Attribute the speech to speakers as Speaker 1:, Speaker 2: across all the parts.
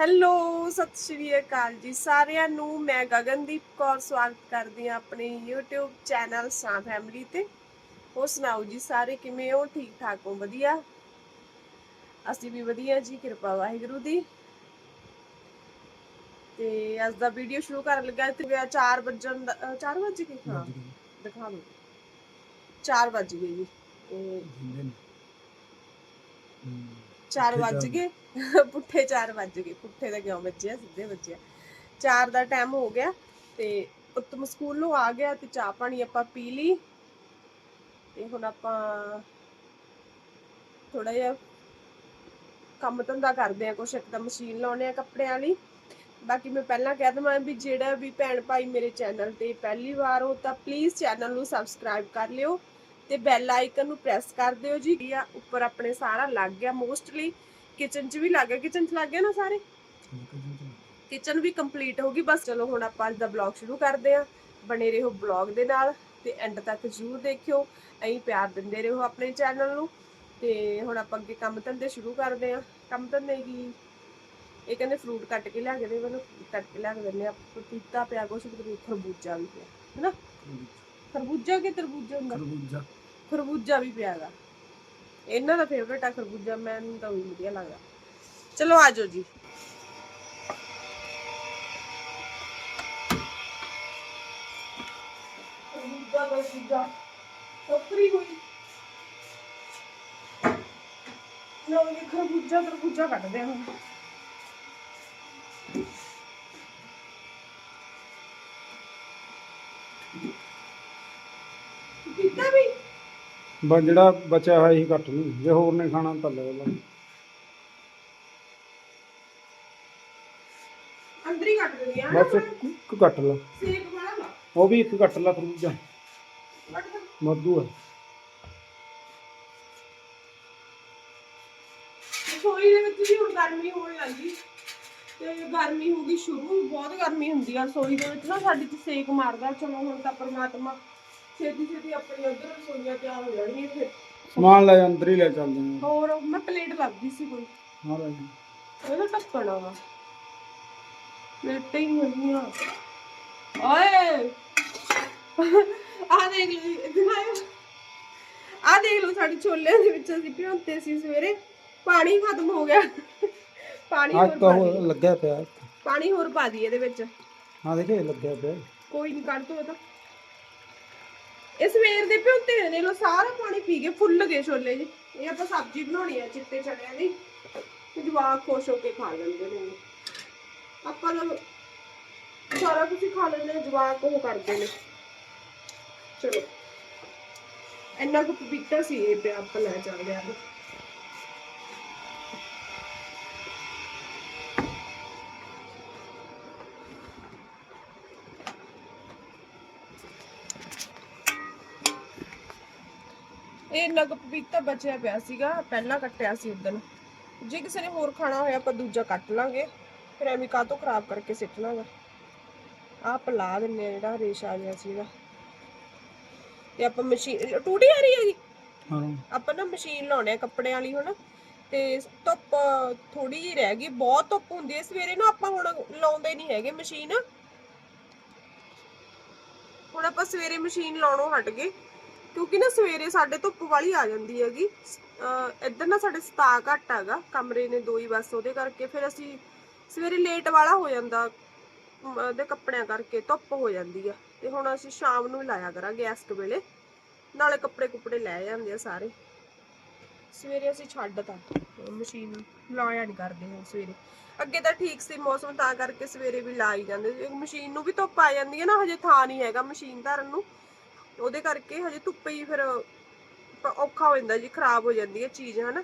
Speaker 1: Hello ਸਤਿ ਸ਼੍ਰੀ ਅਕਾਲ ਜੀ ਸਾਰਿਆਂ ਨੂੰ। ਮੈਂ ਗਗਨਦੀਪ ਕੌਰ ਸਵਾਗਤ ਕਰਦੀ ਹਾਂ ਆਪਣੇ YouTube ਚੈਨਲ ਸਾਂ ਫੈਮਿਲੀ ਤੇ। ਹੋਰ ਸੁਣਾਓ ਜੀ ਸਾਰੇ ਕਿਵੇਂ ਹੋ? ਠੀਕ ਠਾਕ ਹੋ? ਵਧੀਆ? ਅਸੀਂ ਵੀ ਵਧੀਆ ਜੀ ਕਿਰਪਾ ਵਾਹਿਗੁਰੂ ਦੀ। ਤੇ ਅੱਜ ਦਾ ਵੀਡੀਓ ਸ਼ੁਰੂ ਕਰਨ ਲੱਗਾ ਤੇ 4 ਵਜਣ 4 ਵਜ ਗਏ? ਹਾਂ ਦਿਖਾ ਲਓ 4 ਵਜ ਗਏ ਜੀ। ਤੇ 4 ਵੱਜ ਗਏ। ਪੁੱਠੇ 4 ਵੱਜ ਗਏ। ਪੁੱਠੇ ਦਾ ਕਿਉਂ ਵੱਜਿਆ? ਸਿੱਧੇ ਵੱਜਿਆ। 4 ਦਾ ਟਾਈਮ ਹੋ ਗਿਆ ਤੇ ਉੱਤਮ ਸਕੂਲੋਂ ਆ ਗਿਆ ਤੇ ਚਾਹ ਪਾਣੀ ਆਪਾਂ ਪੀ ਲਈ। ਤੇ ਹੁਣ ਆਪਾਂ ਥੋੜਾ ਜਿਹਾ ਕੰਮ ਧੰਦਾ ਕਰਦੇ ਆ ਕੁਛ ਇੱਕ ਤਾਂ ਮਸ਼ੀਨ ਲਾਉਣੇ ਆ ਕੱਪੜਿਆਂ ਲਈ। ਬਾਕੀ ਮੈਂ ਪਹਿਲਾਂ ਕਹਿ ਦਵਾਂ ਵੀ ਜਿਹੜਾ ਵੀ ਭੈਣ ਭਾਈ ਮੇਰੇ ਚੈਨਲ ਤੇ ਪਹਿਲੀ ਵਾਰ ਹੋ ਤਾਂ ਪਲੀਜ਼ ਚੈਨਲ ਨੂੰ ਸਬਸਕ੍ਰਾਈਬ ਕਰ ਲਿਓ। ਤੇ ਬੈਲ ਆਈਕਨ ਨੂੰ ਪ੍ਰੈਸ ਕਰ ਦਿਓ ਜੀ। ਇਹ ਆ ਉੱਪਰ ਆਪਣੇ ਸਾਰਾ ਲੱਗ ਗਿਆ ਮੋਸਟਲੀ ਕਿਚਨ 'ਚ ਵੀ ਲੱਗ ਗਿਆ। ਕਿਚਨ 'ਚ ਲੱਗ ਗਿਆ ਨਾ ਸਾਰੇ? ਕਿਚਨ ਵੀ ਕੰਪਲੀਟ ਹੋ ਗਈ। ਬਸ ਚਲੋ ਹੁਣ ਆਪਾਂ ਅੱਜ ਦਾ ਬਲੌਗ ਸ਼ੁਰੂ ਕਰਦੇ ਹਾਂ। ਬਣੇ ਰਹੋ ਬਲੌਗ ਦੇ ਨਾਲ ਤੇ ਐਂਡ ਤੱਕ ਜ਼ਰੂਰ ਦੇਖਿਓ। ਐਂ ਪਿਆਰ ਦਿੰਦੇ ਰਹੋ ਆਪਣੇ ਚੈਨਲ ਨੂੰ। ਤੇ ਹੁਣ ਆਪਾਂ ਅੱਗੇ ਕੰਮ ਧੰਦੇ ਸ਼ੁਰੂ ਕਰਦੇ ਹਾਂ। ਕੰਮ ਧੰਦੇ ਕੀ? ਇਹ ਕਹਿੰਦੇ ਫਰੂਟ ਕੱਟ ਕੇ ਲਿਆ ਕੇ ਦੇ ਮੈਨੂੰ। ਕੱਟ ਕੇ ਲਿਆ ਕੇ ਦਿੰਦੇ ਆ ਪਪੀਤਾ ਪਿਆ ਕੁਛ ਤੇ ਖਰਬੂਜਾ ਵੀ ਪਿਆ। ਹੈਨਾ? ਖਰਬੂਜਾ ਕਿ ਤਰਬੂਜਾ ਹੁੰਦਾ?
Speaker 2: ਖਰਬੂਜਾ।
Speaker 1: ਖਰਬੂਜਾ ਵੀ ਪਿਆਗਾ ਇਹਨਾਂ ਦਾ ਫੇਵਰਟ ਆ ਖਰਬੂਜਾ, ਮੈਨੂੰ ਤਾਂ ਵੀ ਵਧੀਆ ਲੱਗਦਾ। ਚਲੋ ਆਜੋ ਜੀ। ਖਰਬੂਜਾ ਖਰਬੂਜਾ ਟੋਕਰੀ ਹੋਈ ਲੋ ਇਹ ਖਰਬੂਜਾ ਖਰਬੂਜਾ ਕੱਢਦੇ ਹਾਂ ਕਿੱਦਾਂ ਵੀ
Speaker 2: ਬਸ ਜਿਹੜਾ ਬਚਿਆ ਹੋਇਆ ਹੀ ਕੱਟ ਲਈ ਜੇ ਹੋਰ ਨੇ ਖਾਣਾ ਤਾਂ ਲੈ ਲਓ।
Speaker 1: ਅੰਦਰ ਹੀ ਕੱਟ ਦਿੰਦੀ ਆ।
Speaker 2: ਬਸ ਇੱਕ ਇੱਕ ਕੱਟ ਲਾ।
Speaker 1: ਸੇਕ ਵਾਲਾ ਲਾ।
Speaker 2: ਉਹ ਵੀ ਇੱਕ ਕੱਟ ਲਾ ਖਰਬੂਜਾ
Speaker 1: ਕੱਟ ਦੇ।
Speaker 2: ਮਰਦੂ ਹੈ
Speaker 1: ਰਸੋਈ ਦੇ ਵਿੱਚ ਵੀ ਹੁਣ ਗਰਮੀ ਹੋਣ ਲੱਗੀ ਤੇ ਗਰਮੀ ਹੋ ਗਈ ਸ਼ੁਰੂ ਬਹੁਤ ਗਰਮੀ ਹੁੰਦੀ ਆ ਰਸੋਈ ਦੇ ਵਿੱਚ ਨਾ ਸਾਡੀ ਚ ਸੇਕ ਮਾਰਦਾ। ਚਲੋ ਹੁਣ ਤਾਂ ਪ੍ਰਮਾਤਮਾ ਛੇਤੀ ਛੇਤੀ ਆਪਣੀ ਉਧਰ ਰਸੋਈਆਂ ਤਿਆਰ ਹੋ ਜਾਣਗੀਆਂ ਫਿਰ।
Speaker 2: ਸਮਾਨ ਲੈ ਜਾ, ਅੰਦਰ ਹੀ ਲੈ ਚੱਲਦੇ ਹਾਂ
Speaker 1: ਹੋਰ ਮੈਂ ਪਲੇਟ ਲੱਭਦੀ ਸੀ ਕੋਈ।
Speaker 2: ਹਾਂ ਲੈ ਜਾ।
Speaker 1: ਇਹਦਾ ਢੱਕਣਾ ਵਾ। ਪਲੇਟਾਂ ਹੀ ਹੈਗੀਆਂ। ਓਏ! ਆ ਦੇਖ ਲਓ ਦਿਖਾਓ ਆ ਦੇਖ ਲਓ ਸਾਡੇ ਛੋਲਿਆਂ ਦੇ ਵਿੱਚ ਅਸੀਂ ਭਿਉਂਤੇ ਸੀ ਸਵੇਰੇ। ਪਾਣੀ ਖਤਮ ਹੋ ਗਿਆ। ਪਾਣੀ ਹੋਰ
Speaker 2: ਅੱਜ ਤਾਂ
Speaker 1: ਪਾ ਦਈਏ।
Speaker 2: ਲੱਗਿਆ ਪਿਆ।
Speaker 1: ਪਾਣੀ ਹੋਰ ਪਾ ਦਈਏ ਇਹਦੇ ਵਿੱਚ।
Speaker 2: ਹਾਂ ਦੇਖੇ ਲੱਗਿਆ ਪਿਆ।
Speaker 1: ਕੋਈ ਨਹੀਂ ਕੱਢ ਦੋ ਤਾਂ ਇਹ ਸਵੇਰ ਦੇ ਭਿਉਂਤੇ ਨੇ ਲੋ ਸਾਰਾ ਪਾਣੀ ਪੀ ਕੇ ਫੁੱਲ ਗਏ ਛੋਲੇ ਜੀ ਇਹ ਆਪਾਂ ਸਬਜ਼ੀ ਬਣਾਉਣੀ ਆ ਚਿੱਟੇ ਚੜਿਆਂ ਦੀ ਜਵਾਕ ਖੁਸ਼ ਹੋ ਕੇ ਖਾ ਲੈਂਦੇ ਨੇ ਆਪਾਂ ਲੋਕ ਸਾਰਾ ਕੁਝ ਖਾ ਲੈਂਦੇ ਜਵਾਕ ਉਹ ਕਰਦੇ ਨੇ। ਚਲੋ। ਇੰਨਾ ਕੁ ਪਪੀਤਾ ਸੀ ਇਹ ਪਿਆ, ਆਪਾਂ ਲੈ ਚੱਲਦੇ ਆਂ ਇੰਨਾ ਕੁ ਪਪੀਤਾ ਬਚਿਆ ਪਿਆ ਸੀਗਾ ਪਹਿਲਾਂ ਕੱਟਿਆ ਸੀ ਉਦੋਂ ਜੇ ਕਿਸੇ ਨੇ ਹੋਰ ਖਾਣਾ ਹੋਇਆ ਆਪਾਂ ਦੂਜਾ ਕੱਟ ਲਾਂਗੇ। ਫਿਰ ਐਵੇਂ ਕਾਹਤੋਂ ਖਰਾਬ ਕਰਕੇ ਸਿੱਟ ਲਾਂਗਾ। ਆਹ ਪਲਾ ਦਿੰਨੇ ਆ ਜਿਹੜਾ ਰੇਸ਼ ਆ ਗਿਆ ਸੀ ਇਹਦਾ ਤੇ ਆਪਾਂ ਮਸ਼ੀਨ ਟੂਟੀ ਆ ਰਹੀ ਹੈਗੀ?
Speaker 2: ਹਾਂ
Speaker 1: ਆਪਾਂ ਨਾ ਮਸ਼ੀਨ ਲਾਉਣੇ ਆ ਕੱਪੜਿਆਂ ਵਾਲੀ ਹੁਣ। ਤੇ ਧੁੱਪ ਥੋੜੀ ਜਿਹੀ ਰਹਿ ਗਈ ਬਹੁਤ ਧੁੱਪ ਹੁੰਦੀ ਹੈ। ਸਵੇਰੇ ਨਾ ਆਪਾਂ ਹੁਣ ਲਾਉਂਦੇ ਨਹੀਂ ਹੈਗੇ ਮਸ਼ੀਨ। ਹੁਣ ਆਪਾਂ ਸਵੇਰੇ ਮਸ਼ੀਨ ਲਾਉਣੋਂ ਹਟ ਗਏ। ਕਿਉਂਕਿ ਨਾ ਸਵੇਰੇ ਸਾਡੇ ਧੁੱਪ ਵਾਲੀ ਆ ਜਾਂਦੀ ਹੈਗੀ। ਇੱਧਰ ਨਾ ਸਾਡੇ ਸਤਾ ਘੱਟ ਹੈਗਾ ਕਮਰੇ ਨੇ ਦੋ ਹੀ ਬਸ ਉਹਦੇ ਕਰਕੇ ਫਿਰ ਅਸੀਂ ਸਵੇਰੇ ਲੇਟ ਵਾਲਾ ਹੋ ਜਾਂਦਾ ਅਮ, ਕੱਪੜਿਆਂ ਕਰਕੇ ਧੁੱਪ ਹੋ ਜਾਂਦੀ ਆ। ਤੇ ਹੁਣ ਅਸੀਂ ਸ਼ਾਮ ਨੂੰ ਲਾਇਆ ਕਰਾਂਗੇ ਇਸ ਵੇਲੇ ਨਾਲੇ ਕੱਪੜੇ ਕੁਪੜੇ ਲੈ ਜਾਂਦੇ ਆ ਸਾਰੇ। ਸਵੇਰੇ ਅਸੀਂ ਛੱਡ ਛੱਡਤਾ ਮਸ਼ੀਨ ਲਾਇਆ ਨਹੀਂ ਕਰਦੇ ਹੁਣ ਸਵੇਰੇ। ਅੱਗੇ ਤਾਂ ਠੀਕ ਸੀ ਮੌਸਮ ਤਾਂ ਕਰਕੇ ਸਵੇਰੇ ਵੀ ਲਾ ਹੀ ਜਾਂਦੇ ਮਸ਼ੀਨ ਨੂੰ ਵੀ ਧੁੱਪ ਆ ਜਾਂਦੀ ਹੈ ਨਾ ਹਜੇ ਥਾਂ ਨਹੀਂ ਹੈਗਾ ਮਸ਼ੀਨ ਧਰਨ ਨੂੰ। ਉਹਦੇ ਕਰਕੇ ਹਜੇ ਧੁੱਪੇ ਹੀ ਫਿਰ ਔਖਾ ਹੋ ਜਾਂਦਾ ਜੀ, ਖਰਾਬ ਹੋ ਜਾਂਦੀ ਹੈ ਚੀਜ਼, ਹਨਾ?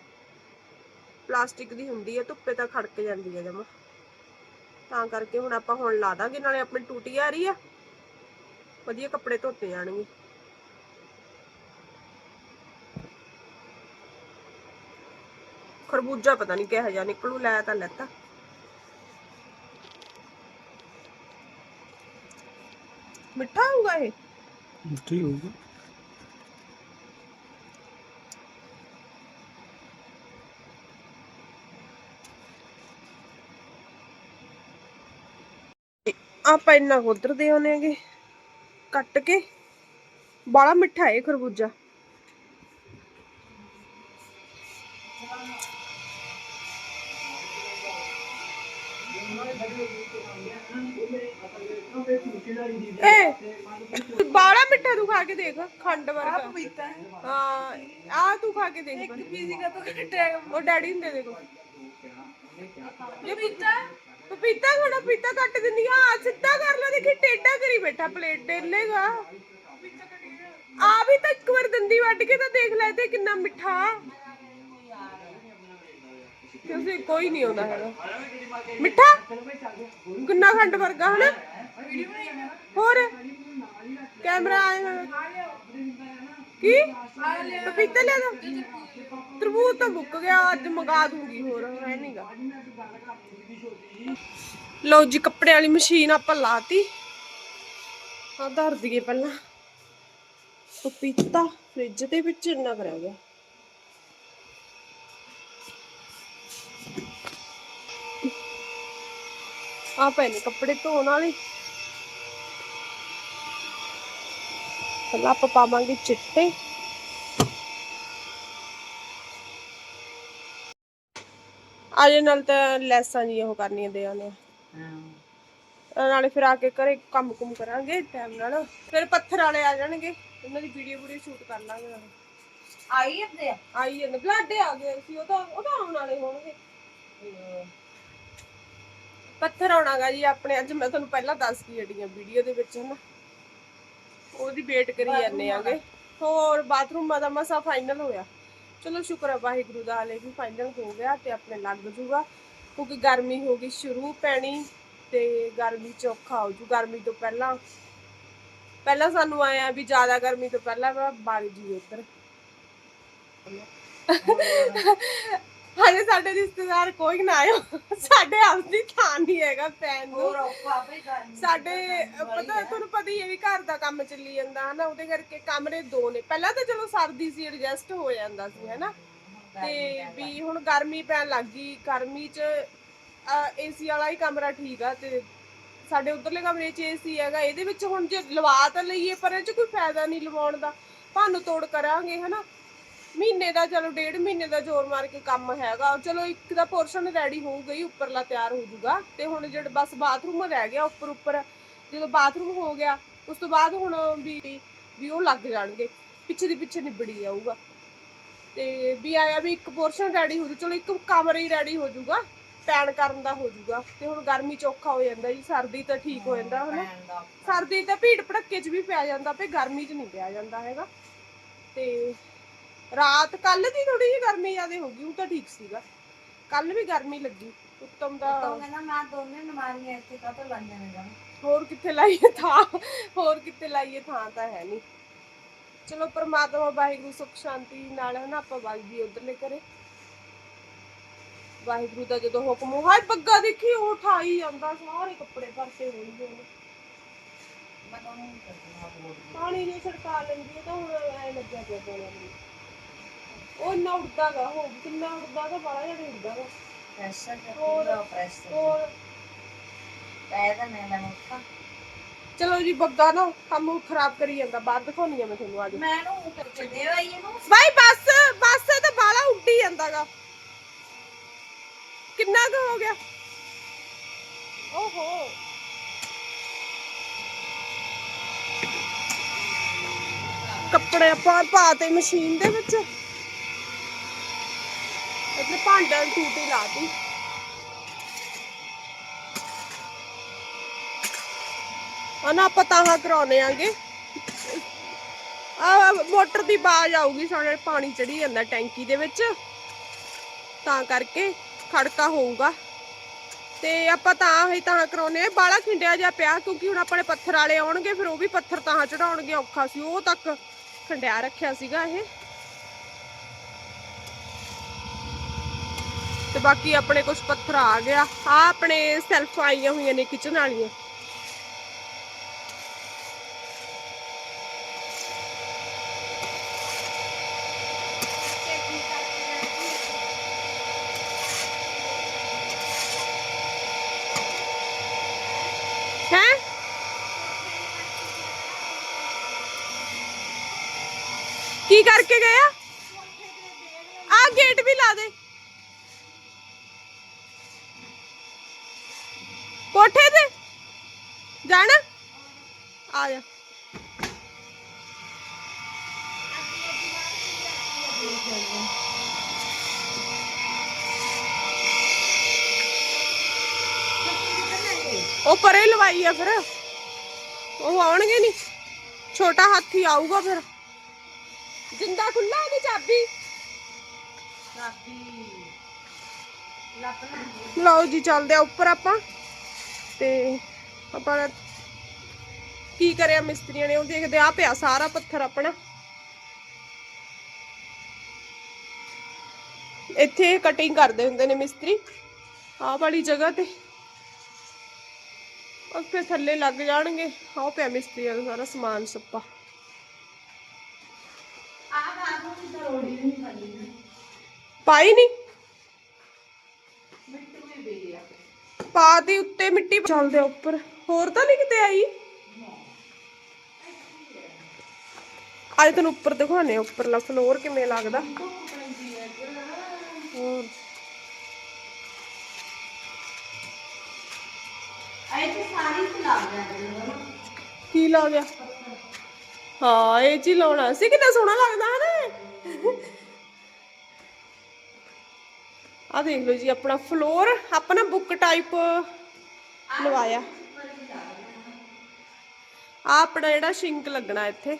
Speaker 1: ਪਲਾਸਟਿਕ ਦੀ ਹੁੰਦੀ ਹੈ, ਧੁੱਪੇ ਤਾਂ ਖੜਕ ਜਾਂਦੀ ਹੈ ਜਮਾ। ਤਾਂ ਕਰਕੇ ਹੁਣ ਆਪਾਂ ਹੁਣ ਲਾ ਦਾਂਗੇ, ਨਾਲੇ ਆਪਣੀ ਟੂਟੀ ਆ ਰਹੀ ਆ। ਵਧੀਆ ਕੱਪੜੇ ਧੋਤੇ ਜਾਣਗੇ। ਖਰਬੂਜਾ ਪਤਾ ਨਹੀਂ ਕਿਹੋ ਜਿਹਾ ਨਿਕਲੂ, ਲੈ ਤਾਂ ਲੈਤਾ। ਮਿੱਠਾ ਹੋਊਗਾ ਇਹ? ठीक होगा आप इना उधर देने के कट के। बड़ा मिठा है खरबूजा। बाड़ा मिठा तू खा के
Speaker 3: देख खंड
Speaker 1: वर्गा हाँ। आ तू खा के
Speaker 3: देख।
Speaker 1: एक
Speaker 3: पीसी का तो
Speaker 1: वो डैडी ने देखो।
Speaker 3: ये पपीता पपीता
Speaker 1: थोड़ा पपीता काट देनी हाँ सीधा कर लो देखिए टेढ़ा करी बैठा प्लेट डेलेगा आ भी तक एक बार दंदी वाट के तो देख लेते कितना मिठा। ਤੇ ਕਿੰਨਾ ਕੋਈ ਨਹੀਂ ਆਉਂਦਾ ਹੈਗਾ। ਮਿੱਠਾ? ਕਿੰਨਾ ਖੰਡ ਵਰਗਾ, ਹਨਾ? ਹੋਰ? ਕੈਮਰਾ ਆਏ ਹੋਏ। ਕੀ? ਪਪੀਤਾ ਲਿਆ ਦੋ? ਤਰਬੂਜ ਤਾਂ ਮੁੱਕ ਗਿਆ, ਅੱਜ ਮੰਗਾ ਦੂੰਗੀ ਹੋਰ ਹੈ ਨਹੀਂਗਾ ਲਓ ਜੀ, ਕੱਪੜੇ ਵਾਲੀ ਮਸ਼ੀਨ ਆਪਾਂ ਲਾਤੀ। ਹਾਂ ਧਰ ਦਈਏ ਪਹਿਲਾਂ। ਪਪੀਤਾ ਫ੍ਰਿਜ ਦੇ ਵਿੱਚ ਇੰਨਾ ਕਰਿਆ ਗਿਆ। ਆ ਪਏ ਕੱਪੜੇ ਧੋਣ ਵਾਲੇ। ਪਹਿਲਾਂ ਆਪਾਂ ਪਾਵਾਂਗੇ ਚਿੱਟੇ। ਆਜੇ ਨਾਲ ਤਾਂ ਲੈਸਾਂ ਜੀ ਉਹ ਕਰਨੀਆਂ ਦੇ ਆਨੇ ਹਾਂ। ਨਾਲੇ ਫਿਰ ਆ ਕੇ ਘਰੇ ਕੰਮ ਕੁਮ ਕਰਾਂਗੇ ਟਾਈਮ ਨਾਲ। ਫਿਰ ਪੱਥਰ ਵਾਲੇ ਆ ਜਾਣਗੇ। ਉਹਨਾਂ ਦੀ ਵੀਡੀਓ ਵੀਡੀਓ ਸ਼ੂਟ ਕਰ ਲਾਂਗੇ
Speaker 3: ਆਈ ਜਾਂਦੇ ਆ।
Speaker 1: ਆਈ ਜਾਂਦੇ। ਬਲਾਡੇ ਆ ਗਏ ਸੀ ਉਹ ਤਾਂ ਉਹ ਤਾਂ ਆਉਣ ਵਾਲੇ ਹੋਣਗੇ। ਪੱਥਰ ਆਉਣਾਗਾ ਜੀ ਆਪਣੇ ਅੱਜ ਮੈਂ ਤੁਹਾਨੂੰ ਪਹਿਲਾਂ ਦੱਸ ਕੀ ਅੜੀਆਂ ਵੀਡੀਓ ਦੇ ਵਿੱਚ ਹਨਾ? ਉਹਦੀ ਵੇਟ ਕਰੀ ਜਾਂਦੇ ਆਗੇ। ਹੋਰ ਬਾਥਰੂਮ ਦਾ ਮਸਾ ਫਾਈਨਲ ਹੋਇਆ। ਚਲੋ ਸ਼ੁਕਰ ਹੈ ਵਾਹਿਗੁਰੂ ਦਾ ਹਲੇ ਵੀ ਫਾਈਨਲ ਹੋ ਗਿਆ ਤੇ ਆਪਣੇ ਲੱਗ ਜੂਗਾ। ਕਿਉਂਕਿ ਗਰਮੀ ਹੋ ਗਈ ਸ਼ੁਰੂ ਪੈਣੀ ਤੇ ਗਰਮੀ ਚ ਔਖਾ ਹੋ ਜੂ। ਗਰਮੀ ਤੋਂ ਪਹਿਲਾਂ ਪਹਿਲਾਂ ਸਾਨੂੰ ਆਇਆ ਵੀ ਜ਼ਿਆਦਾ ਗਰਮੀ ਤੋਂ ਪਹਿਲਾਂ ਬਾਗ ਜੀ ਉੱਧਰ ਹਾਲੇ ਸਾਡੇ ਰਿਸ਼ਤੇਦਾਰ ਕੋਈ ਨਾ ਆਇਓ। ਸਾਡੇ ਆਪਦੀ ਥਾਂ ਨਹੀਂ ਹੈਗਾ ਪੈਣ ਨੂੰ।
Speaker 3: ਗਰਮੀ
Speaker 1: ਸਾਡੇ ਪਤਾ ਤੁਹਾਨੂੰ ਪਤਾ ਹੀ ਹੈ ਵੀ ਘਰ ਦਾ ਕੰਮ ਚੱਲੀ ਜਾਂਦਾ ਹਨਾ? ਉਹਦੇ ਕਰਕੇ ਕਮਰੇ ਦੋ ਨੇ। ਪਹਿਲਾਂ ਤਾਂ ਚਲੋ ਸਰਦੀ ਸੀ ਐਡਜਸਟ ਹੋ ਜਾਂਦਾ ਸੀ ਹਨਾ? ਤੇ ਵੀ ਹੁਣ ਗਰਮੀ ਪੈਣ ਲੱਗ ਗਈ। ਗਰਮੀ 'ਚ ਏਸੀ ਵਾਲਾ ਹੀ ਕਮਰਾ ਠੀਕ ਆ ਤੇ ਸਾਡੇ ਉਧਰਲੇ ਕਮਰੇ 'ਚ ਏਸੀ ਹੈਗਾ। ਇਹਦੇ ਵਿੱਚ ਹੁਣ ਜੇ ਲਵਾ ਤਾਂ ਲਈਏ ਪਰ ਇਹ 'ਚ ਕੋਈ ਫਾਇਦਾ ਨਹੀਂ ਲਵਾਉਣ ਦਾ। ਭਾਨੂੰ ਤੋੜ ਕਰਾਂਗੇ ਹਨਾ? ਮਹੀਨੇ ਦਾ ਚਲੋ ਡੇਢ ਮਹੀਨੇ ਦਾ ਜ਼ੋਰ ਮਾਰ ਕੇ ਕੰਮ ਹੈਗਾ। ਚਲੋ ਇੱਕ ਦਾ ਪੋਰਸ਼ਨ ਰੈਡੀ ਹੋ ਗਈ ਉੱਪਰਲਾ ਤਿਆਰ ਹੋ ਜਾਊਗਾ ਤੇ ਹੁਣ ਜਿਹੜਾ ਬਸ ਬਾਥਰੂਮ ਰਹਿ ਗਿਆ ਉੱਪਰ ਉੱਪਰ ਜਦੋਂ ਬਾਥਰੂਮ ਹੋ ਗਿਆ ਉਸ ਤੋਂ ਬਾਅਦ ਹੁਣ ਵੀ ਵੀ ਉਹ ਲੱਗ ਜਾਣਗੇ। ਪਿੱਛੇ ਦੀ ਪਿੱਛੇ ਨਿਬੜੀ ਜਾਊਗਾ। ਤੇ ਵੀ ਆਇਆ ਵੀ ਇੱਕ ਪੋਰਸ਼ਨ ਰੈਡੀ ਹੋ ਜੂ ਚਲੋ ਇੱਕ ਕਮਰਾ ਹੀ ਰੈਡੀ ਹੋ ਜਾਊਗਾ ਪੈਣ ਕਰਨ ਦਾ ਹੋ ਜਾਊਗਾ ਤੇ ਹੁਣ ਗਰਮੀ ਚ ਔਖਾ ਹੋ ਜਾਂਦਾ ਜੀ ਸਰਦੀ ਤਾਂ ਠੀਕ ਹੋ ਜਾਂਦਾ ਹਨਾ? ਸਰਦੀ ਤਾਂ ਭੀੜ ਭੜੱਕੇ 'ਚ ਵੀ ਪਿਆ ਜਾਂਦਾ ਤੇ ਗਰਮੀ 'ਚ ਨਹੀਂ ਪਿਆ ਜਾਂਦਾ ਹੈਗਾ। ਤੇ रात कल की थोड़ी जी गर्मी ज़्यादा होगी
Speaker 3: तो ठीक सी कल भी गर्मी लगी
Speaker 1: उत्तम का होर कि लाइए थां होर कि लाइए थां तो है नहीं चलो परमात्मा वाहगुरु सुख शांति है ना आप वाहगी उधरले करे वाहगुरु का जो हुक्म हो पगा देखी उठा ही
Speaker 3: आता सारे कपड़े परसे हो
Speaker 1: ही पानी नहीं छड़का लेंगे तो हम ए लगे पे ਉਹ ਇੰਨਾ ਉੱਡਦਾਗਾ ਹੋ ਕਿੰਨਾ ਉੱਡਦਾਗਾ ਬੜਾ ਜ਼ਿਆਦਾ
Speaker 3: ਉੱਡਦਾਗਾ। ਪ੍ਰੈਸ਼ਰ
Speaker 1: ਦਾ
Speaker 3: ਪੂਰਾ ਪ੍ਰੈਸ਼ਰ
Speaker 1: ਹੋਰ।
Speaker 3: ਪੈਦਾ ਨਹੀਂ ਲੰਮਾ
Speaker 1: ਚਲੋ ਜੀ ਬੱਗਾ ਨਾ ਕੰਮ ਖਰਾਬ ਕਰੀ ਜਾਂਦਾ ਬਾਅਦ ਦਿਖਾਉਣੀ ਆ ਮੈਂ ਤੁਹਾਨੂੰ ਅੱਜ।
Speaker 3: ਮੈਂ ਨੂੰ ਕਰਕੇ ਦੇ ਆਈ ਇਹਨੂੰ
Speaker 1: ਬਾਈ ਬੱਸ ਬੱਸ ਤਾਂ ਬਾਲਾ ਉੱਡੀ ਜਾਂਦਾਗਾ। ਕਿੰਨਾ ਕੁ ਹੋ ਗਿਆ? ਓਹੋ। ਕੱਪੜੇ ਆਪਾਂ ਪਾਤੇ ਮਸ਼ੀਨ ਦੇ ਵਿੱਚ। ਇੱਥੇ ਭਾਂਡਾ ਟੂਟੀ ਲਾਤੀ। ਹਨਾ ਆਪਾਂ ਤਾਂ ਕਰਾਉਨੇ ਆਂਗੇ। ਆ ਮੋਟਰ ਦੀ ਬਾਜ਼ ਆਊਗੀ ਸਾਡੇ ਪਾਣੀ ਚੜੀ ਜਾਂਦਾ ਟੈਂਕੀ ਦੇ ਵਿੱਚ। ਤਾਂ ਕਰਕੇ ਖੜਕਾ ਹੋਊਗਾ। ਤੇ ਆਪਾਂ ਤਾਂ ਹੀ ਤਾਂ ਕਰਾਉਨੇ ਆ, ਬਾਲਾ ਖਿੰਡਿਆ ਜਿਹਾ ਪਿਆ, ਕਿਉਂਕਿ ਹੁਣ ਆਪਣੇ ਪੱਥਰ ਵਾਲੇ ਆਉਣਗੇ, ਫਿਰ ਉਹ ਵੀ ਪੱਥਰ ਤਾਂ ਚੜਾਉਣਗੇ ਔਖਾ ਸੀ, ਉਹ ਤੱਕ ਖੰਡਿਆ ਰੱਖਿਆ ਸੀਗਾ ਇਹ। ਤੇ ਬਾਕੀ ਆਪਣੇ ਕੁਝ ਪੱਥਰ ਆ ਗਿਆ। ਆ ਆਪਣੇ ਸੈਲਫ ਆਈਆਂ ਹੋਈਆਂ ਨੇ ਕਿਚਨ ਵਾਲੀਆਂ। ਉਹ ਪਰੇ ਲਵਾਈ ਆ ਫਿਰ। ਉਹ ਆਉਣਗੇ ਨਹੀਂ ਛੋਟਾ ਹਾਥੀ ਆਊਗਾ ਫਿਰ। ਜਿੰਦਾ ਖੁੱਲਾ ਉਹਦੀ ਚਾਬੀ।
Speaker 3: ਚਾਬੀ
Speaker 1: ਲਓ ਜੀ, ਚੱਲਦੇ ਆ ਉੱਪਰ ਆਪਾਂ। ਤੇ ਆਪਾਂ ਕੀ ਕਰਿਆ ਮਿਸਤਰੀਆਂ ਨੇ? ਉਹ ਦੇਖਦੇ ਆ ਪਿਆ ਸਾਰਾ ਪੱਥਰ ਆਪਣਾ। ਇੱਥੇ ਕਟਿੰਗ ਕਰਦੇ ਹੁੰਦੇ ਨੇ ਮਿਸਤਰੀ। ਆਹ ਵਾਲੀ ਜਗ੍ਹਾ ਤੇ। ਉਹ ਫਿਰ ਥੱਲੇ ਲੱਗ ਜਾਣਗੇ। ਆਹ ਪਿਆ ਮਿਸਤਰੀਆਂ ਦਾ ਸਾਰਾ ਸਮਾਨ ਸੱਪਾ
Speaker 3: ਆ ਬਾਬੂ ਦੀ ਦਰੋੜੀ ਨਹੀਂ ਪਾਈ
Speaker 1: ਪਾਈ ਨਹੀਂ
Speaker 3: ਮਿੱਟੂ ਵੀ ਬੇ ਆ
Speaker 1: ਪਾ ਦੀ ਉੱਤੇ ਮਿੱਟੀ ਚੱਲਦੇ ਆ ਉੱਪਰ। ਹੋਰ ਤਾਂ ਨਹੀਂ ਕਿਤੇ ਆਈ? ਅੱਜ ਤੈਨੂੰ ਉੱਪਰ ਦਿਖਾਉਣੇ ਆ ਉੱਪਰਲਾ ਫਲੋਰ ਕਿਵੇਂ ਲੱਗਦਾ? ਹੋਰ।
Speaker 3: ਆਏ ਤੇ ਸਾਰੀ ਖਿਲਾ ਜਾਂਦੇ ਨੇ
Speaker 1: ਕੀ ਲਾ ਗਿਆ? ਹਾਂ, ਇਹ ਚੀ ਲਾਉਣਾ। ਸੀ ਕਿੰਨਾ ਸੋਹਣਾ ਲੱਗਦਾ ਹੈ ਆ ਦੇਖ ਲਓ ਜੀ, ਆਪਣਾ ਫਲੋਰ ਆਪਣਾ ਬੁੱਕ ਟਾਈਪ ਲਵਾਇਆ। ਆ ਆਪਣਾ ਜਿਹੜਾ ਸ਼ਿੰਕ ਲੱਗਣਾ ਇੱਥੇ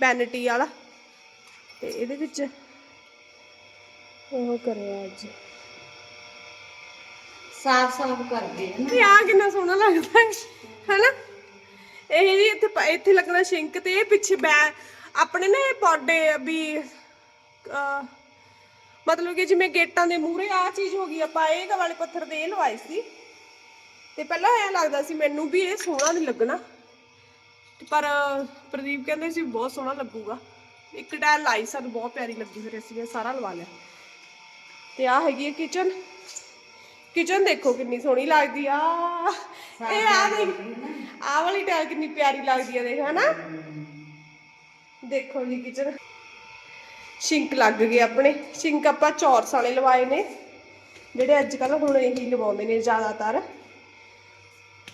Speaker 1: ਵੈਨਿਟੀ ਵਾਲਾ। ਤੇ ਇਹਦੇ ਵਿੱਚ ਉਹ ਕਰਿਆ ਅੱਜ।
Speaker 3: ਸਾਫ਼ ਸਾਫ਼ ਕਰਦੇ ਨੇ।
Speaker 1: ਤੇ ਆ ਕਿੰਨਾ ਸੋਹਣਾ ਲੱਗਦਾ ਹੈ ਹੈਨਾ? ਇਹ ਜੀ ਇੱਥੇ ਪ- ਇੱਥੇ ਲੱਗਣਾ ਸ਼ਿੰਕ ਤੇ ਇਹ ਪਿੱਛੇ ਬੈ ਆਪਣੇ ਨਾ ਇਹ ਪੌਡੇ ਵੀ ਅਹ, ਮਤਲਬ ਕਿ ਜਿਵੇਂ ਗੇਟਾਂ ਦੇ ਮੂਹਰੇ ਆ ਚੀਜ਼ ਹੋ ਗਈ ਆਪਾਂ ਇਹ ਕ ਵਾਲੇ ਪੱਥਰ ਤੇ ਇਹ ਲਵਾਏ ਸੀ। ਤੇ ਪਹਿਲਾਂ ਐਂ ਲੱਗਦਾ ਸੀ ਮੈਨੂੰ ਵੀ ਇਹ ਸੋਹਣਾ ਨਹੀਂ ਲੱਗਣਾ। ਤੇ ਪਰ ਪ੍ਰਦੀਪ ਕਹਿੰਦੇ ਸੀ ਬਹੁਤ ਸੋਹਣਾ ਲੱਗੂਗਾ। ਇੱਕ ਟਾਇਲ ਲਾਈ ਸਾਨੂੰ ਬਹੁਤ ਪਿਆਰੀ ਲੱਗੀ ਫਿਰ ਅਸੀਂ ਇਹ ਸਾਰਾ ਲਵਾ ਲਿਆ। ਤੇ ਆ ਹੈਗੀ ਹੈ ਕਿਚਨ ਕਿਚਨ ਦੇਖੋ ਕਿੰਨੀ ਸੋਹਣੀ ਲੱਗਦੀ ਆ। ਇਹ ਆ ਦੇਖ ਆ ਵਾਲੀ ਟਾਇਲ ਕਿੰਨੀ ਪਿਆਰੀ ਲੱਗਦੀ ਆ ਦੇਖ ਹਨਾ? ਦੇਖੋ ਜੀ ਕਿਚਨ। ਸ਼ਿੰਕ ਲੱਗ ਗਏ ਆਪਣੇ। ਸ਼ਿੰਕ ਆਪਾਂ ਚੌਰਸ ਵਾਲੇ ਲਵਾਏ ਨੇ ਜਿਹੜੇ ਅੱਜ ਕੱਲ ਹੁਣ ਇਹੀ ਲਵਾਉਂਦੇ ਨੇ ਜ਼ਿਆਦਾਤਰ।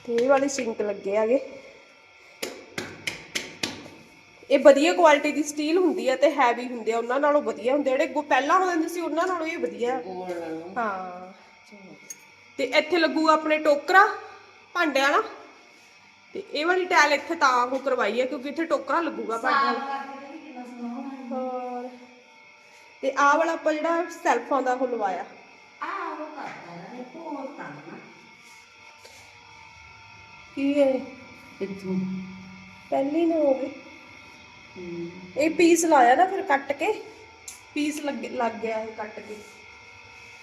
Speaker 1: ਤੇ ਇਹ ਵਾਲੇ ਸ਼ਿੰਕ ਲੱਗੇ ਆਗੇ ਇਹ ਵਧੀਆ ਕੁਆਲਿਟੀ ਦੀ ਸਟੀਲ ਹੁੰਦੀ ਹੈ ਤੇ ਹੈਵੀ ਹੁੰਦੇ ਆ ਉਹਨਾਂ ਨਾਲੋਂ ਵਧੀਆ ਹੁੰਦੇ ਆ। ਜਿਹੜੇ ਪਹਿਲਾਂ ਹੁੰਦੇ ਸੀ ਉਹਨਾਂ ਨਾਲੋਂ ਇਹ ਵਧੀਆ। ਹਾਂ। ਤੇ ਇੱਥੇ ਲੱਗੂਗਾ ਆਪਣੇ ਟੋਕਰਾ ਭਾਂਡਿਆਂ ਵਾਲਾ। ਤੇ ਇਹ ਵਾਲੀ ਟਾਇਲ ਇੱਥੇ ਤਾਂ ਉਹ ਕਰਵਾਈ ਹੈ ਕਿਉਂਕਿ ਇੱਥੇ ਟੋਕਰਾ ਲੱਗੂਗਾ ਭਾਂਡਿਆਂ ਹੋਰ। ਤੇ ਆਹ ਵਾਲਾ ਆਪਾਂ ਜਿਹੜਾ ਸੈਲਫਾਂ ਦਾ ਉਹ ਲਵਾਇਆ।
Speaker 3: ਆ ਉਹ ਕਰਦਾ ਨੇ ਕੋਲ ਕਰਨਾ
Speaker 1: ਕੀ ਹੈ
Speaker 3: ਇੱਥੋਂ।
Speaker 1: ਪਹਿਲੀ ਨਾ ਹੋਵੇ ਇਹ ਪੀਸ ਲਾਇਆ ਨਾ ਫਿਰ ਕੱਟ ਕੇ। ਪੀਸ ਲੱਗ ਲੱਗ ਗਿਆ ਇਹ ਕੱਟ ਕੇ।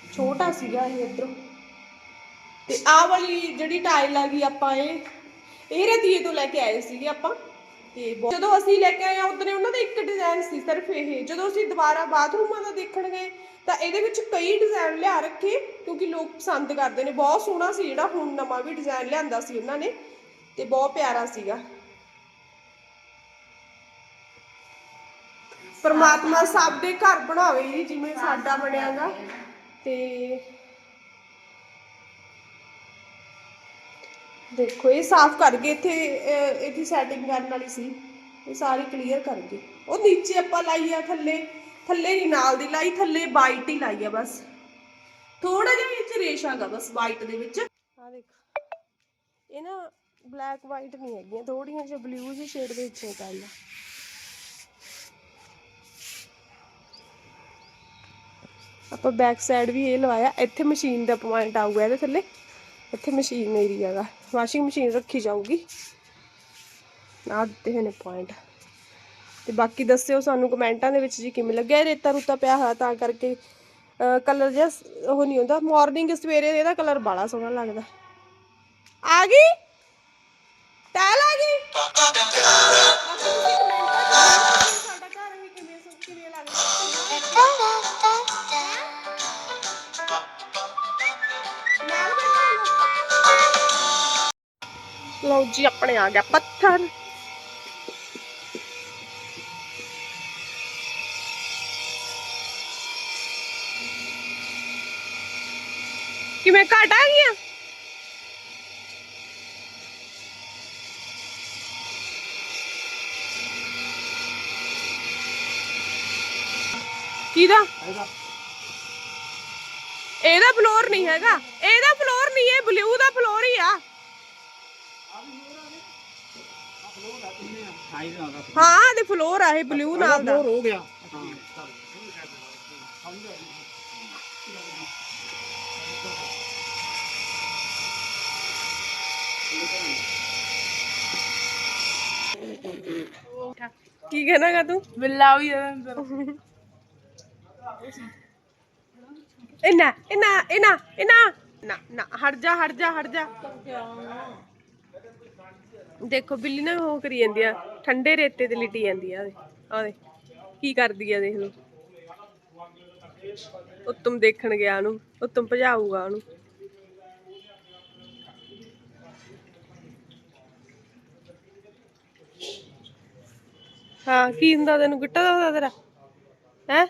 Speaker 1: ਛੋਟਾ ਸੀਗਾ ਇਹ ਇਧਰੋਂ। ਤੇ ਆਹ ਵਾਲੀ ਜਿਹੜੀ ਟਾਈਲ ਆ ਗਈ ਆਪਾਂ ਇਹ ਇਹ ਰਤੀਏ ਤੋਂ ਲੈ ਕੇ ਆਏ ਸੀਗੇ ਆਪਾਂ। ਤੇ ਜਦੋਂ ਅਸੀਂ ਲੈ ਕੇ ਆਏ ਉਦੋਂ ਉਹਨਾਂ ਦਾ ਇੱਕ ਡਿਜ਼ਾਈਨ ਸੀ ਸਿਰਫ ਇਹ। ਜਦੋਂ ਅਸੀਂ ਦੁਬਾਰਾ ਬਾਥਰੂਮਾਂ ਦਾ ਦੇਖਣ ਗਏ, ਤਾਂ ਇਹਦੇ ਵਿੱਚ ਕਈ ਡਿਜ਼ਾਈਨ ਲਿਆ ਰੱਖੇ, ਕਿਉਂਕਿ ਲੋਕ ਪਸੰਦ ਕਰਦੇ ਨੇ। ਬਹੁਤ ਸੋਹਣਾ ਸੀ ਜਿਹੜਾ ਹੁਣ ਨਵਾਂ ਵੀ ਡਿਜ਼ਾਈਨ ਲਿਆਂਦਾ ਸੀ ਉਹਨਾਂ ਨੇ, ਤੇ ਬਹੁਤ ਪਿਆਰਾ ਸੀਗਾ। ਪਰਮਾਤਮਾ ਸਭ ਦੇ ਘਰ ਬਣਾਵੇ ਜੀ, ਜਿਵੇਂ ਸਾਡਾ ਬਣਿਆਗਾ ਤੇ ਦੇਖੋ, ਇਹ ਸਾਫ਼ ਕਰ ਗਏ ਇੱਥੇ ਇਹਦੀ ਸੈਟਿੰਗ ਕਰਨ ਵਾਲੀ ਸੀ। ਇਹ ਸਾਰੀ ਕਲੀਅਰ ਕਰ ਗਏ। ਉਹ ਨੀਚੇ ਆਪਾਂ ਲਾਈ ਆ, ਥੱਲੇ ਥੱਲੇ ਨਹੀਂ, ਨਾਲ ਦੀ ਲਾਈ, ਥੱਲੇ ਵਾਈਟ ਹੀ ਲਾਈ ਆ ਬਸ। ਥੋੜਾ ਜਿਹਾ ਵਿੱਚ ਰੇਸ਼ਾ ਗਾ ਬਸ ਵਾਈਟ ਦੇ ਵਿੱਚ। ਆ ਦੇਖ, ਇਹ ਨਾ ਬਲੈਕ ਵਾਈਟ ਨਹੀਂ ਹੈਗੀਆਂ ਥੋੜੀਆਂ ਜਿਹਾ ਬਲੂ ਜਿਹੀ ਸ਼ੇਡ ਦੇ ਵਿੱਚ ਨਿਕਲਦਾ ਆਪਾਂ ਬੈਕ ਸਾਈਡ ਵੀ ਇਹ ਲਵਾਇਆ, ਇੱਥੇ ਮਸ਼ੀਨ ਦਾ ਪੁਆਇੰਟ ਆਊਗਾ ਇਹਦੇ ਥੱਲੇ। ਇੱਥੇ ਮਸ਼ੀਨ ਮੇਰੀ ਹੈਗਾ। ਵਾਸ਼ਿੰਗ ਮਸ਼ੀਨ ਰੱਖੀ ਜਾਊਗੀ। ਆ ਦਿੱਤੇ ਹੋਏ ਨੇ ਪੁਆਇੰਟ ਤੇ ਬਾਕੀ ਦੱਸਿਓ ਸਾਨੂੰ ਕਮੈਂਟਾਂ ਦੇ ਵਿੱਚ ਜੀ ਕਿਵੇਂ ਲੱਗਿਆ। ਰੇਤਾ ਰੂਤਾ ਪਿਆ ਹੋਇਆ ਤਾਂ ਕਰਕੇ ਕਲਰ ਜਿਹਾ ਉਹ ਨਹੀਂ ਹੁੰਦਾ। ਮਾਰਨਿੰਗ ਸਵੇਰੇ ਇਹਦਾ ਕਲਰ ਬਾਲਾ ਸੋਹਣਾ ਲੱਗਦਾ। ਆ ਗਈ? ਟੈਲ ਆ ਗਈ? ਲਓ ਜੀ ਆਪਣੇ ਆ ਗਿਆ ਪੱਥਰ। ਕਿਵੇਂ ਘਟ ਆ ਗਿਆ ਕਿਹਦਾ? ਇਹਦਾ ਫਲੋਰ ਨਹੀਂ ਹੈਗਾ। ਇਹਦਾ ਫਲੋਰ ਨਹੀਂ ਇਹ ਬਲੂ ਦਾ ਫਲੋਰ ਹੀ ਆ। ਹਾਂ ਦੇ ਫਲੋਰ ਆ ਇਹ ਬਲੂ ਨਾਲ ਦਾ।
Speaker 2: ਹੋ ਗਿਆ।
Speaker 1: ਕੀ ਕਹਿਣਾਗਾ ਤੂੰ?
Speaker 4: ਬਿੱਲਾ ਵੀ
Speaker 1: ਇਨਾ ਇਨਾ ਇਨਾ ਇਨਾ ਨਾ ਨਾ ਹਟ ਜਾ ਹਟ ਜਾ ਹਟ ਜਾ। ਦੇਖੋ, ਬਿੱਲੀ ਨਾ ਉਹ ਕਰੀ ਜਾਂਦੀ ਆ, ਠੰਡੇ ਰੇਤੇ ਤੇ ਲਿਟੀ ਜਾਂਦੀ ਆ ਆ ਕੀ ਕਰਦੀ ਆ, ਦੇਖ ਲਓ। ਉੱਤਮ ਦੇਖਣ ਗਿਆ ਉਹਨੂੰ, ਉੱਤਮ ਭਜਾਊਗਾ ਉਹਨੂੰ। ਹਾਂ, ਕੀ ਹੁੰਦਾ ਤੈਨੂੰ, ਗਿੱਟਾ ਦਾ ਤੇਰਾ? ਹੈ?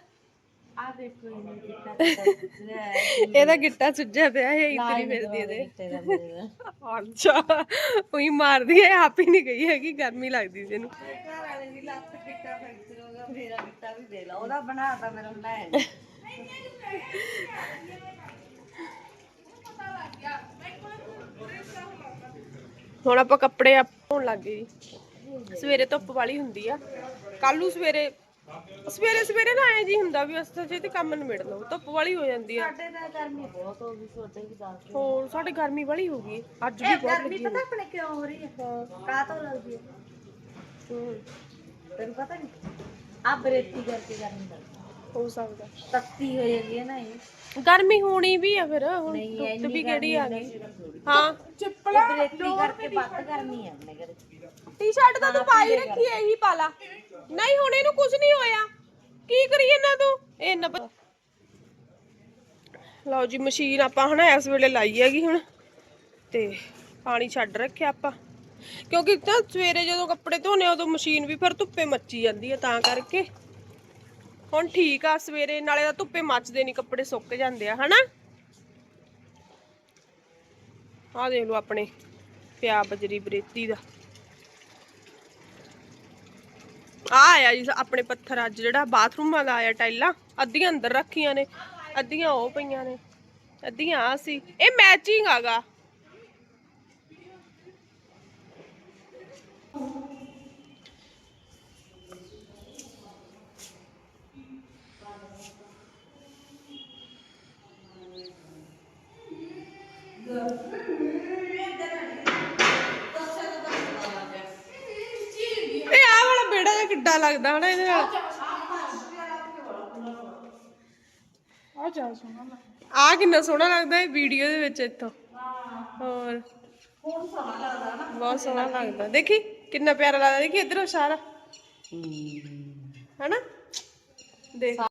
Speaker 3: ਆ ਦੇਖੋ ਇਹਨੇ ਕਿੱਤਾ
Speaker 1: ਇਹਦਾ ਗਿੱਟਾ ਸੁੱਜਿਆ ਪਿਆ ਹੈ ਇਤਰੀ ਫਿਰਦੀ ਇਹਦੇ। ਅੱਛਾ ਉਹੀ ਮਾਰਦੀ ਹੈ ਆਪ ਹੀ ਨਹੀਂ ਗਈ ਹੈਗੀ ਗਰਮੀ ਲੱਗਦੀ ਸੀ ਇਹਨੂੰ।
Speaker 3: ਘਰ ਵਾਲੇ ਦੀ ਲੱਤ ਕਿੱਟਾ ਫੈਕਚਰ ਹੋ ਗਿਆ ਮੇਰਾ ਕਿੱਟਾ ਵੀ ਦੇ ਲਾ ਉਹਦਾ ਬਣਾਤਾ ਮੇਰਾ ਬਣਾਇਆ ਨੀ।
Speaker 1: ਹੁਣ ਆਪਾਂ ਕੱਪੜੇ ਆ ਧੋਣ ਲੱਗ ਗਏ ਜੀ। ਸਵੇਰੇ ਧੁੱਪ ਵਾਲੀ ਹੁੰਦੀ ਆ। ਕੱਲ ਨੂੰ ਸਵੇਰੇ ਸਵੇਰੇ ਸਵੇਰੇ ਨਾ ਐ ਜੀ ਹੁੰਦਾ ਵੀ ਅਸਤ ਜੇ ਤੇ ਕੰਮ ਨਿਬੜ ਲਓ ਧੁੱਪ ਵਾਲੀ ਹੋ ਜਾਂਦੀ ਆ।
Speaker 3: ਸਾਡੇ ਤਾਂ ਗਰਮੀ ਬਹੁਤ ਹੋ ਗਈ ਛੋਟੇ ਵੀ ਦੱਸ
Speaker 1: ਹੋਰ ਸਾਡੇ ਗਰਮੀ ਵਾਲੀ ਹੋ ਗਈ ਅੱਜ ਵੀ ਬਹੁਤ
Speaker 3: ਗਰਮੀ
Speaker 1: ਲੱਗੀ
Speaker 3: ਪਤਾ ਆਪਣੇ ਕਿਉਂ ਹੋ ਰਹੀ ਹੈ? ਕਾਹ ਤੋਂ ਲੱਗਦੀ ਹੈ।
Speaker 1: ਹੂੰ,
Speaker 3: ਤੈਨੂੰ ਪਤਾ ਨਹੀਂ। ਆ ਬਰੇਤੀ ਕਰਕੇ ਗਰਮੀ ਲੱਗਦੀ।
Speaker 1: ਹੋ ਸਕਦਾ।
Speaker 3: ਤੱਤੀ ਹੋ ਜਾਂਦੀ ਹੈ ਨਾ ਇਹ।
Speaker 1: ਗਰਮੀ ਹੋਣੀ ਵੀ ਆ ਫਿਰ ਹੁਣ
Speaker 3: ਨਹੀਂ
Speaker 1: ਧੁੱਪ
Speaker 3: ਇੰਨੀ
Speaker 1: ਵੀ ਕਿਹੜੀ ਆ ਗਈ? ਹਾਂ।
Speaker 3: ਇਹ ਬਰੇਤੀ ਕਰਕੇ ਵੱਧ ਗਰਮੀ ਹੈ ਆਪਣੇ ਘਰੇ।
Speaker 1: ਟੀ-ਸ਼ਰਟ ਤਾਂ ਤੂੰ ਪਾਈ ਰੱਖੀ ਐ ਇਹੀ ਪਾ ਲਾ। ਨਹੀਂ ਹੁਣ ਇਹਨੂੰ ਕੁਝ ਨਹੀਂ ਹੋਇਆ। ਕੀ ਕਰੀ ਇਹਨਾਂ ਤੂੰ? ਇਹ ਨਾ ਪਤਾ ਲਓ ਜੀ ਮਸ਼ੀਨ ਆਪਾਂ ਹਨਾ ਇਸ ਵੇਲੇ ਲਾਈ ਹੈਗੀ ਹੁਣ। ਤੇ ਪਾਣੀ ਛੱਡ ਰੱਖਿਆ ਆਪਾਂ। ਕਿਉਂਕਿ ਤਾਂ ਸਵੇਰੇ ਜਦੋਂ ਕੱਪੜੇ ਧੋਨੇ ਉਦੋਂ ਮਸ਼ੀਨ ਵੀ ਫਿਰ ਧੁੱਪੇ ਮੱਚੀ ਜਾਂਦੀ ਹੈ ਤਾਂ ਕਰਕੇ। ਹੁਣ ਠੀਕ ਆ, ਸਵੇਰੇ ਨਾਲੇ ਤਾਂ ਧੁੱਪੇ ਮੱਚਦੇ ਨਹੀਂ ਕੱਪੜੇ ਸੁੱਕ ਜਾਂਦੇ ਆ, ਹਨਾ? ਆਹ ਦੇਖ ਲਓ ਆਪਣੇ, ਪਿਆ ਬਜਰੀ ਬਰੇਤੀ ਦਾ। ਆ ਆਇਆ ਜੀ ਆਪਣੇ ਪੱਥਰ ਅੱਜ, ਜਿਹੜਾ ਬਾਥਰੂਮ ਵਾਲਾ ਆਇਆ ਟਾਈਲਾਂ, ਅੱਧੀਆਂ ਅੰਦਰ ਰੱਖੀਆਂ ਨੇ, ਅੱਧੀਆਂ ਉਹ ਪਈਆਂ ਨੇ, ਅੱਧੀਆਂ ਆ ਸੀ। ਇਹ ਮੈਚਿੰਗ ਆਗਾ ਇਹ ਆ ਵਾਲਾ ਕਿੱਡਾ ਲੱਗਦਾ ਹਨਾ ਇਹਦੇ ਨਾਲ।
Speaker 4: ਜਾ
Speaker 1: ਆ ਕਿੰਨਾ ਸੋਹਣਾ ਲੱਗਦਾ ਇਹ ਵੀਡੀਓ ਦੇ ਵਿੱਚ ਇੱਥੋਂ। ਹੋਰ। ਬਹੁਤ ਸੋਹਣਾ ਲੱਗਦਾ। ਦੇਖੀ ਕਿੰਨਾ ਪਿਆਰਾ ਲੱਗਦਾ। ਦੇਖੀ ਇਧਰੋਂ ਸਾਰਾ ਹਨਾ? ਦੇਖ।